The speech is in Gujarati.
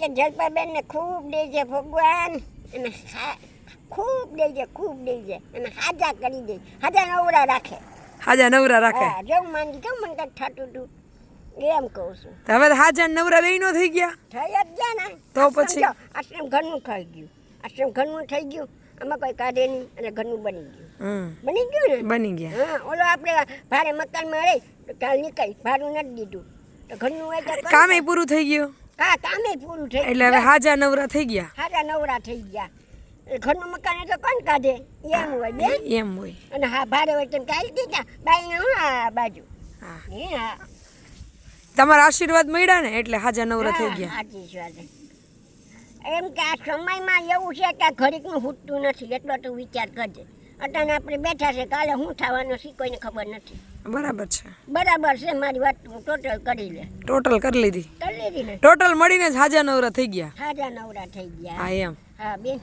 કે જલપાબેન ને ખૂબ દેજે ભગવાન. અને ખૂબ દેજે ખૂબ દેજે. અને હાજા કરી દે. હાજા નવરા રાખે. હાજા નવરા રાખે. જેવું માંગી કેવું મને કંઈક થતું હતું એમ કહું છું. હવે હાજા નવરા બે નો થઈ ગયા. થઈ જ ગયા ને. તો પછી? આશ્રમ ઘરનું થઈ ગયું. આશ્રમ ઘરનું થઈ ગયું. આમાં કોઈ કાઢે નહીં અને ઘરનું બની ગયું. બની ગયું ને? બની ગયા. હા ઓલો આપણે ભારે મકાનમાં રહી તો કાલ નીકળી. ભાડું નથી દીધું. તો ઘરનું કામે પૂરું થઈ ગયું? હા કામે પૂરું થઈ એટલે હવે હાજા નવરા થઈ ગયા? હાજા નવરા થઈ ગયા. એટલે ઘરનું મકાન તો કોણ કાઢે? એમ હોય બેન. એમ હોય. અને હા ભાડે હોય તો કાઢી દીધા. બાઈને હું આ બાજુ? હા. હે તમારા આશીર્વાદ મળ્યા ને એટલે હાજા નવરા થઈ ગયા. વાત એમ કે આ સમયમાં એવું છે કે ઘડીકનું હૂટતું નથી એટલો તો વિચાર કરજે. અટાણે આપણે બેઠા છે કાલે શું થવાનું છે કોઈને ખબર નથી. બરાબર છે. બરાબર છે મારી વાત હું ટોટલ કરી લે. ટોટલ કરી લીધી. કરી લીધી ને? ટોટલ મળીને જ હાજા નવરા થઈ ગયા. હાજા નવરા થઈ ગયા. હા એમ. હા બેન.